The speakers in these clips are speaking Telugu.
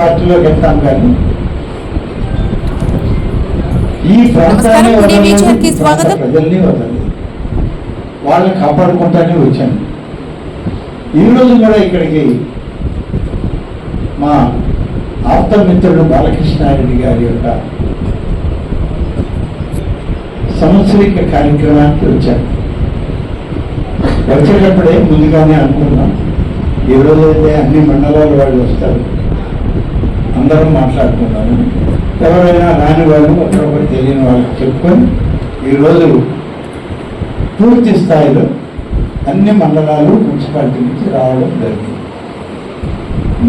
పార్టీలోకి వెళ్తాం కానీ ఈ ప్రాంతాన్ని. ప్రజల్ని వాళ్ళని కాపాడుకుంటానే వచ్చాను. ఈరోజు కూడా ఇక్కడికి మా ఆప్తమిత్రుడు బాలకృష్ణారెడ్డి గారి యొక్క సంవత్సరిక కార్యక్రమానికి వచ్చాను. వచ్చేటప్పుడే ముందుగానే అనుకున్నాం. ఈ రోజు అయితే అన్ని మండలాల వాళ్ళు వస్తారు అందరం మాట్లాడుకున్నాము. ఎవరైనా రాని వాళ్ళు ఒకరొకరు తెలియని వాళ్ళకి చెప్పుకొని ఈరోజు పూర్తి స్థాయిలో అన్ని మండలాలు మున్సిపాలిటీ నుంచి రావడం జరిగింది.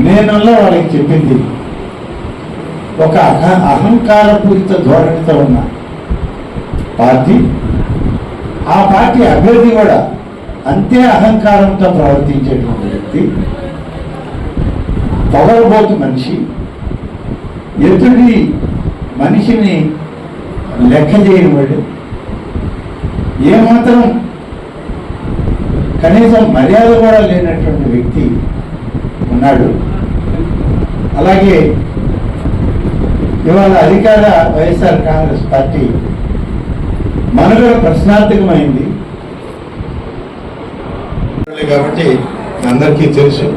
నేనల్లా వాళ్ళకి చెప్పింది ఒక అహ అహంకారపూరిత ధోరణితో ఉన్న పార్టీ ఆ పార్టీ అభ్యర్థి కూడా అంతే అహంకారంతో ప్రవర్తించేటువంటి వ్యక్తి పొగరబోతు మనిషి ఎదుటి మనిషిని లెక్క చేయని వాడు ఏమాత్రం కనీసం మర్యాద కూడా లేనటువంటి వ్యక్తి ఉన్నాడు. అలాగే ఇవాళ అధికార వైఎస్ఆర్ కాంగ్రెస్ పార్టీ మనుగడ ప్రశ్నార్థకమైంది. కాబట్టి అందరికీ తెలుసు.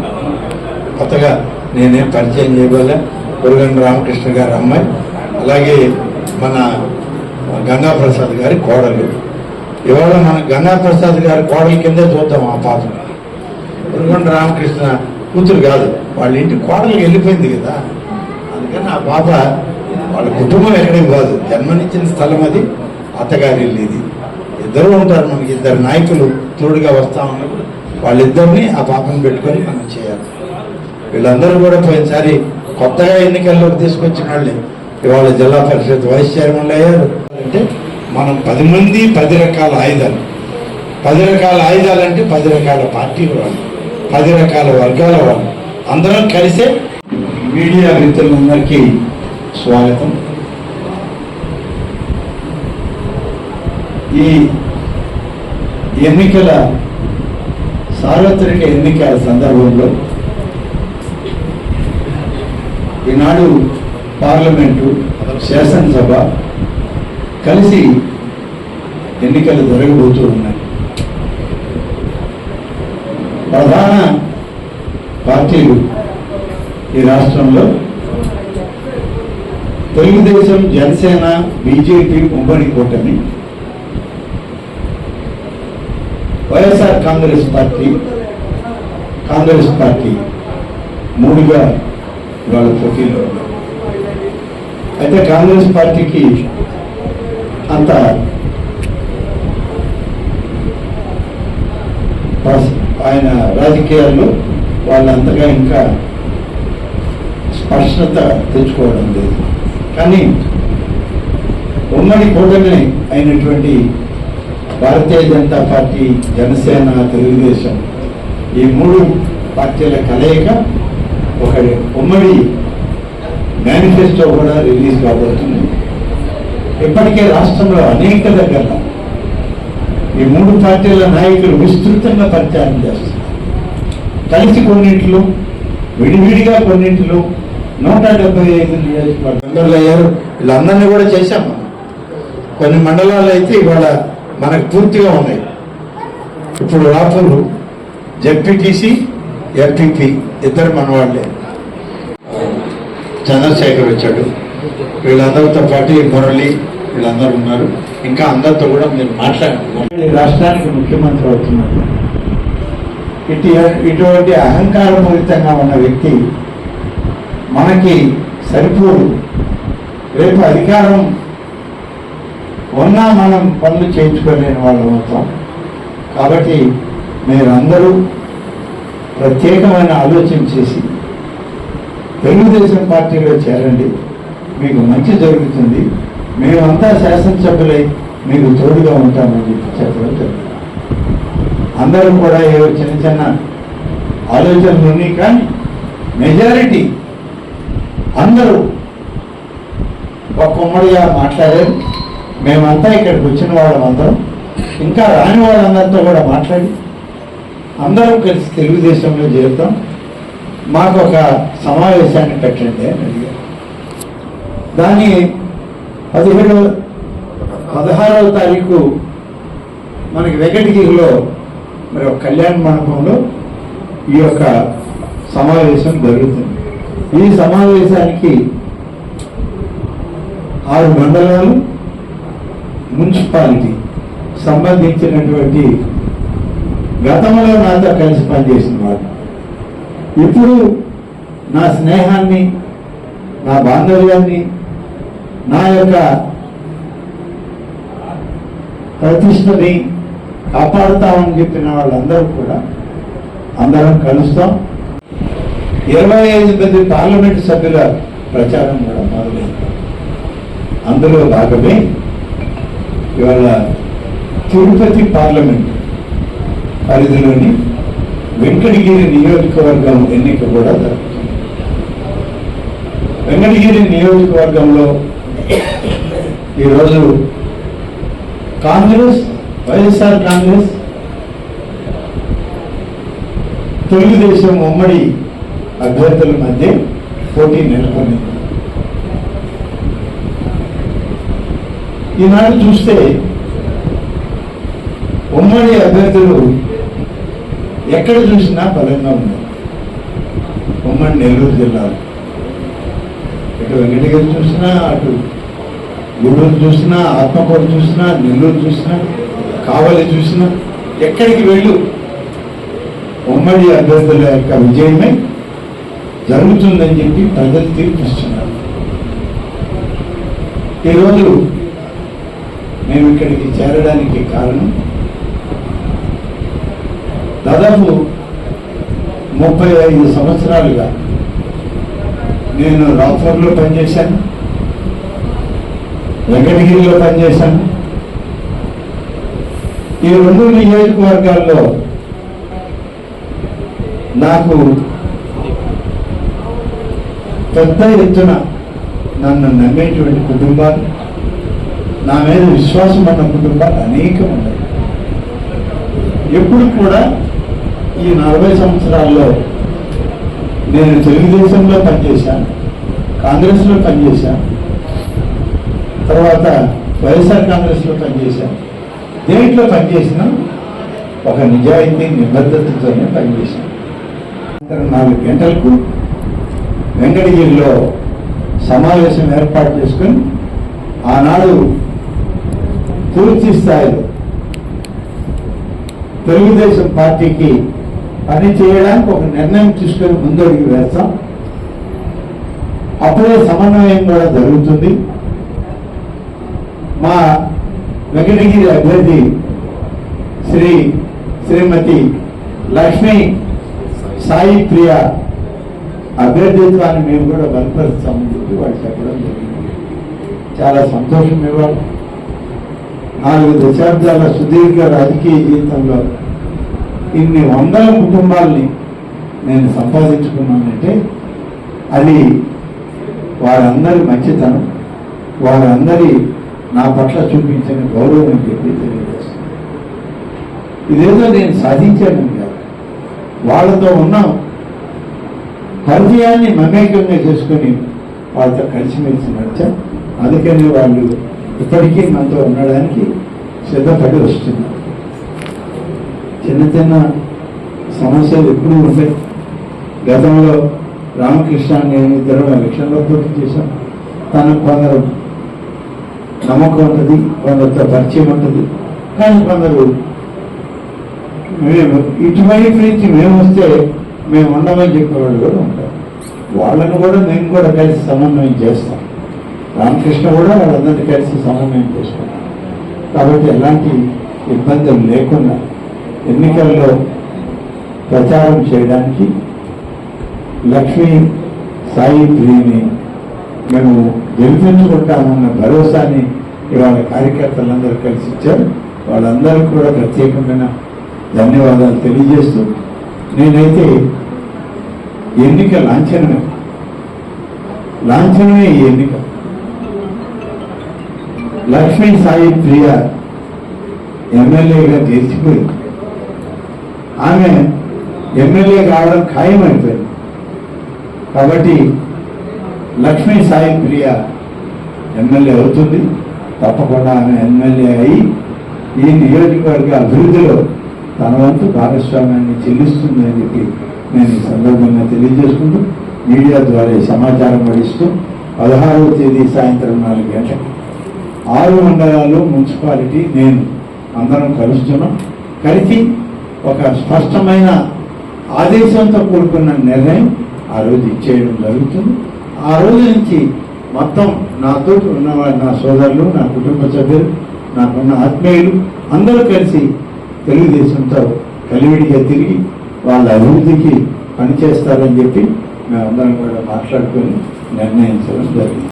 కొత్తగా నేనేం పరిచయం చేయగలే గురుగండ రామకృష్ణ గారి అమ్మాయి అలాగే మన గంగాప్రసాద్ గారి కోడలు. ఇవాళ మన గంగాప్రసాద్ గారి కోడలి కిందే చూద్దాం ఆ పాప గురుగండ రామకృష్ణ కూతురు కాదు వాళ్ళ ఇంటి కోడలు వెళ్ళిపోయింది కదా. అందుకని ఆ పాప వాళ్ళ కుటుంబం ఎక్కడికి కాదు జన్మనిచ్చిన స్థలం అది అత్తగారి ఇది. ఇద్దరు ఉంటారు మనకి ఇద్దరు నాయకులు తోడుగా వస్తా ఉన్నప్పుడు వాళ్ళిద్దరిని ఆ పాపను పెట్టుకొని మనం చేయాలి. వీళ్ళందరూ కూడా పోయినసారి కొత్తగా ఎన్నికల్లోకి తీసుకొచ్చిన వాళ్ళే. ఇవాళ జిల్లా పరిషత్ వైస్ చైర్మన్ అయ్యారు. అంటే మనం పది మంది పది రకాల ఆయుధాలు. పది రకాల ఆయుధాలు అంటే పది రకాల పార్టీలు వాళ్ళు పది రకాల వర్గాల వాళ్ళు. అందరం కలిసే మీడియా మిత్రులందరికీ స్వాగతం. ఈ ఎన్నికల సార్వత్రిక ఎన్నికల సందర్భంలో ఈనాడు పార్లమెంటు శాసనసభ కలిసి ఎన్నికలు జరగబోతూ ఉన్నాయి. ప్రధాన పార్టీలు ఈ రాష్ట్రంలో తెలుగుదేశం జనసేన బీజేపీ ఉమ్మడి కూటమి YSR Congress party Congress party మూడుగా ఇవాళ పోటీలో అయితే కాంగ్రెస్ పార్టీకి అంత ఆయన రాజకీయాల్లో వాళ్ళంతగా ఇంకా స్పష్టత తెచ్చుకోవడం లేదు. కానీ ఉమ్మడి కూటమి అయినటువంటి భారతీయ జనతా పార్టీ జనసేన తెలుగుదేశం ఈ మూడు పార్టీల కలయిక ఒక ఉమ్మడి మేనిఫెస్టో కూడా రిలీజ్ కాబోతుంది. ఇప్పటికే రాష్ట్రంలో అనేక దగ్గర ఈ మూడు పార్టీల నాయకులు విస్తృతంగా ప్రచారం చేస్తున్నారు. కలిసి కొన్నింటిలో విడివిడిగా కొన్నింటిలో నూట డెబ్బై ఐదు నియోజకవర్గాలు. అయ్యారు. వీళ్ళందరినీ కూడా చేశాం మనం. కొన్ని మండలాలు అయితే ఇవాళ మనకు పూర్తిగా ఉన్నాయి. ఇప్పుడు రాపూరు జెడ్పీటీసీ ఎంపీపీ ఇద్దరు మనవాళ్ళే. చంద్రశేఖర్ వచ్చాడు. వీళ్ళందరితో పాటు మురళి వీళ్ళందరూ ఉన్నారు. ఇంకా అందరితో కూడా మీరు మాట్లాడుతున్నారు రాష్ట్రానికి ముఖ్యమంత్రి అవుతున్నారు. ఇటు ఇటువంటి అహంకారపూరితంగా ఉన్న వ్యక్తి మనకి సరిపోదు. రేపు అధికారం ఉన్నా మనం పనులు చేయించుకోలేని వాళ్ళు అవుతాం. కాబట్టి మీరందరూ ప్రత్యేకమైన ఆలోచన చేసి తెలుగుదేశం పార్టీలో చేరండి మీకు మంచి జరుగుతుంది మేమంతా శాసనసభ్యులై మీకు తోడుగా ఉంటామని చెప్పి చెప్పడం అందరూ కూడా ఏవో చిన్న చిన్న ఆలోచనలు ఉన్నాయి కానీ మెజారిటీ అందరూ ఒక కొమ్మడిగా మాట్లాడారు. మేమంతా ఇక్కడికి వచ్చిన వాళ్ళం అందరం ఇంకా రాని వాళ్ళందరితో కూడా మాట్లాడి అందరం కలిసి తెలుగుదేశంలో చేరుతాం. మాకు ఒక సమావేశాన్ని పెట్టండి అని అడిగారు. దాన్ని పదిహేడు పదహారవ తారీఖు మనకి వెంకటగిరిలో మరి ఒక కళ్యాణ మండపంలో ఈ యొక్క సమావేశం జరుగుతుంది. ఈ సమావేశానికి ఆరు మండలాలు మున్సిపాలిటీ సంబంధించినటువంటి గతంలో నాతో కలిసి పనిచేసిన వాళ్ళు. ఇప్పుడు నా స్నేహాన్ని నా బాంధవ్యాన్ని నా యొక్క ప్రతిష్టని కాపాడుతామని చెప్పిన వాళ్ళందరూ కూడా అందరం కలుస్తాం. ఇరవై ఐదు మంది పార్లమెంట్ సభ్యుల ప్రచారం కూడా మొదలైంది. అందులో భాగమే ఇవాళ తిరుపతి పార్లమెంట్. పరిధిలోని వెంకటగిరి నియోజకవర్గం ఎన్నిక కూడా వెంకటగిరి నియోజకవర్గంలో ఈరోజు కాంగ్రెస్ వైఎస్ఆర్ కాంగ్రెస్ తెలుగుదేశం ఉమ్మడి అభ్యర్థుల మధ్య పోటీ నెలకొంది. ఈనాడు చూస్తే ఉమ్మడి అభ్యర్థులు ఎక్కడ చూసినా బలంగా ఉంది. ఉమ్మడి నెల్లూరు జిల్లాలో ఇటు వెంకటగిరి చూసినా అటు గూడూరు చూసినా ఆత్మకూరు చూసినా నెల్లూరు చూసినా కావలి చూసినా ఎక్కడికి వెళ్ళు. ఉమ్మడి అభ్యర్థుల యొక్క విజయమే జరుగుతుందని చెప్పి ప్రజలు తీర్పిస్తున్నారు. ఈరోజు మేము ఇక్కడికి చేరడానికి కారణం దాదాపు ముప్పై ఐదు సంవత్సరాలుగా నేను రాఫర్లో పనిచేశాను వెంకటగిరిలో పనిచేశాను. ఈ రెండు నియోజకవర్గాల్లో నాకు పెద్ద ఎత్తున నన్ను నమ్మేటువంటి కుటుంబాలు నా మీద విశ్వాసం ఉన్న కుటుంబాలు అనేకం ఉన్నాయి ఎప్పుడు కూడా ఈ నలభై సంవత్సరాల్లో నేను తెలుగుదేశంలో పనిచేశాను కాంగ్రెస్లో పనిచేశాను తర్వాత వైఎస్ఆర్ కాంగ్రెస్లో పనిచేశాను. దేంట్లో పనిచేసినా ఒక నిజాయితీ నిబద్ధతతోనే పనిచేశాను. నాలుగు గంటలకు వెంకటగిరిలో సమావేశం ఏర్పాటు చేసుకుని ఆనాడు పూర్తి స్థాయిలో తెలుగుదేశం పార్టీకి పని చేయడానికి ఒక నిర్ణయం తీసుకొని ముందడుగు వేస్తాం. అప్పుడే సమన్వయం కూడా జరుగుతుంది. మా వెంకటగిరి అభ్యర్థి శ్రీ శ్రీమతి లక్ష్మి సాయి ప్రియ అభ్యర్థిత్వాన్ని మేము కూడా బలపరుస్తామని చెప్పి వాళ్ళు చెప్పడం జరిగింది. చాలా సంతోషం ఇవ్వాలి. నాలుగు దశాబ్దాల సుదీర్ఘ రాజకీయ జీవితంలో ఇన్ని వందల కుటుంబాల్ని నేను సంపాదించుకున్నానంటే అది వారందరి మంచితనం వారందరి నా పట్ల చూపించిన గౌరవం అని చెప్పి తెలియజేస్తాను ఇదేదో నేను సాధించాను కాదు. వాళ్ళతో ఉన్న పరిచయాన్ని మమేకంగా చేసుకొని వాళ్ళతో కలిసిమెలిసి నడిచా. అందుకని వాళ్ళు ఇప్పటికీ మనతో ఉండడానికి సిద్ధపడి వస్తున్నారు. చిన్న చిన్న సమస్యలు ఎప్పుడూ ఉంటాయి గతంలో రామకృష్ణ నేను ఇద్దరు ఎలక్షన్లో పోటీ చేశాం. తనకు కొందరు నమ్మకం ఉంటుంది కొందరితో పరిచయం ఉంటుంది. కానీ కొందరు మేము ఇటువైపు నుంచి మేము వస్తే మేము ఉండమని చెప్పేవాళ్ళు కూడా ఉంటారు. వాళ్ళను కూడా మేము కూడా కలిసి సమన్వయం చేస్తాం. రామకృష్ణ కూడా వాళ్ళందరినీ కలిసి సమన్వయం చేస్తాం. కాబట్టి ఎలాంటి ఇబ్బందులు లేకుండా ఎన్నికల్లో ప్రచారం చేయడానికి లక్ష్మీ సాయి ప్రియని మేము గెలిపించుకుంటామన్న భరోసాని ఇవాళ కార్యకర్తలందరూ కలిసి ఇచ్చారు. వాళ్ళందరికీ కూడా ప్రత్యేకమైన ధన్యవాదాలు తెలియజేస్తూ నేనైతే ఎన్నిక లాంఛనమే. లాంఛనమే ఈ ఎన్నిక. లక్ష్మీ సాయి ప్రియ ఎమ్మెల్యేగా గెలిచిపోయింది ఆమె ఎమ్మెల్యే కావడం ఖాయమైపోయింది. కాబట్టి లక్ష్మీ సాయి ప్రియ ఎమ్మెల్యే అవుతుంది. తప్పకుండా ఆమె ఎమ్మెల్యే అయి ఈ నియోజకవర్గ అభివృద్ధిలో తన వంతు భాగస్వామ్యాన్ని చెల్లిస్తుంది అని చెప్పి నేను ఈ సందర్భంగా తెలియజేసుకుంటూ మీడియా ద్వారా ఈ సమాచారం పడిస్తూ పదహారవ తేదీ సాయంత్రం నాలుగు గంటలకు ఆరు మండలాలు మున్సిపాలిటీ నేను అందరం కలుస్తున్నాం. కలిసి ఒక స్పష్టమైన ఆదేశంతో కూడుకున్న నిర్ణయం ఆ రోజు ఇచ్చేయడం జరుగుతుంది. ఆ రోజు నుంచి మొత్తం నాతో ఉన్నవాడు నా సోదరులు నా కుటుంబ సభ్యులు నాకున్న ఆత్మీయులు అందరూ కలిసి తెలుగుదేశంతో కలివిడిగా తిరిగి వాళ్ళ అభివృద్ధికి పనిచేస్తారని చెప్పి మేమందరం కూడా మాట్లాడుకొని నిర్ణయించడం జరిగింది.